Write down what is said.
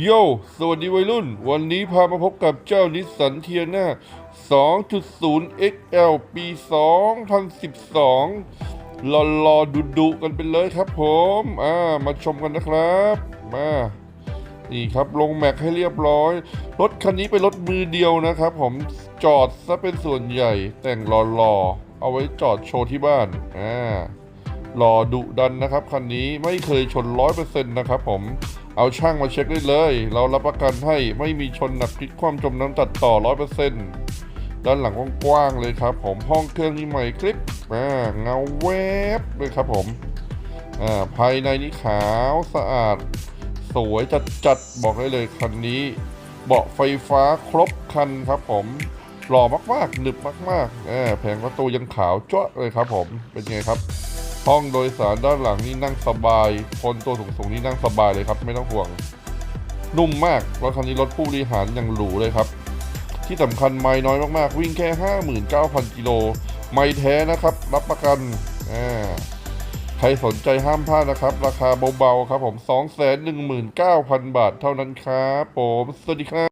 โย สวัสดีวัยรุ่น วันนี้พามาพบกับเจ้านิสสันเทียนา2.0 XL ปี 2012 รอรอดุดุกันไปเลยครับผม อ่า มาชมกันนะครับ มา นี่ครับ ลงแม็กให้เรียบร้อย รถคันนี้เป็นรถมือเดียวนะครับผม จอดซะเป็นส่วนใหญ่ แต่งรอๆเอาไว้จอดโชว์ที่บ้าน อ่ารอดุดันนะครับคันนี้ไม่เคยชนร้อยเปอร์เซ็นต์นะครับผม เอาช่างมาเช็คได้เลย เรารับประกันให้ไม่มีชนหนักพลิกคว่ำจมน้ำตัดต่อร้อยเปอร์เซ็นต์ด้านหลังกว้างๆเลยครับผมห้องเครื่องนี่ใหม่คลิปอ่าเงาแวบเลยครับผมอ่าภายในนี่ขาวสะอาด สวยจัดจัดๆบอกได้เลยคันนี้ เบาะไฟฟ้าครบคันครับผมหล่อมากๆหนึบมากๆแหมแผงประตูยังขาวจ้วะเลยครับผมเป็นไงครับ ห้องโดยสารด้านหลังนี่นั่งสบาย คนตัวสูงๆนี่นั่งสบายเลยครับ ไม่ต้องห่วง นุ่มมากรถคันนี้รถผู้บริหารอย่างหรูเลยครับ ที่สำคัญไม่น้อยมากๆ วิ่งแค่ 59,000 กิโล ไม่แท้นะครับ รับประกันอ่าใครสนใจห้ามพลาดนะครับ ราคาเบาๆครับผม 219,000 บาทเท่านั้นครับผม สวัสดีครับ